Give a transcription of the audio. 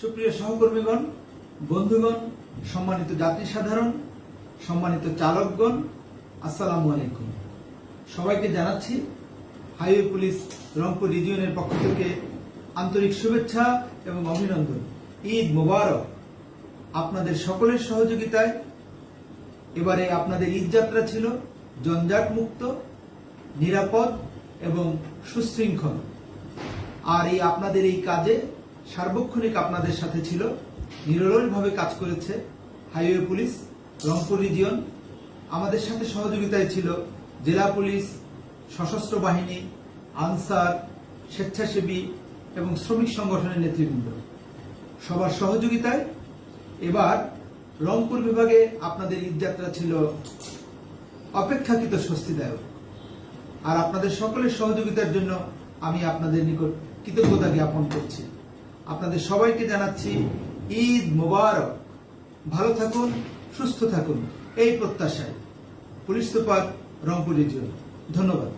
সুপ্রিয় সহকর্মীগণ, বন্ধুগণ, সম্মানিত যাত্রী সাধারণ সম্মানিত চালকগণ, আসসালামু আলাইকুম। সবাইকে জানাচ্ছি হাইওয়ে পুলিশ রংপুর রিজিয়নের পক্ষ থেকে আন্তরিক শুভেচ্ছা এবং অভিনন্দন। ঈদ মোবারক। আপনাদের সকলের সহযোগিতায় এবারে আপনাদের ঈদ যাত্রা ছিল জঞ্জাট মুক্ত, নিরাপদ এবং সুশৃঙ্খল। আর এই আপনাদের এই কাজে সার্বক্ষণিক আপনাদের সাথে ছিল, নিরলসভাবে কাজ করেছে হাইওয়ে পুলিশ, রংপুর রিজিয়ন। আমাদের সাথে সহযোগিতায় ছিল জেলা পুলিশ, সশস্ত্র বাহিনী, আনসার, স্বেচ্ছাসেবী এবং শ্রমিক সংগঠনের নেতৃবৃন্দ। সবার সহযোগিতায় এবার রংপুর বিভাগে আপনাদের ঈদযাত্রা ছিল অপেক্ষাকৃত স্বস্তিদায়ক। আর আপনাদের সকলের সহযোগিতার জন্য আমি আপনাদের নিকট কৃতজ্ঞতা জ্ঞাপন করছি। আপনাদের সবাইকে জানাচ্ছি ঈদ মোবারক। ভালো থাকুন, সুস্থ থাকুন, এই প্রত্যাশায়। পুলিশ সুপার রংপুর রিজিয়ন ধন্যবাদ।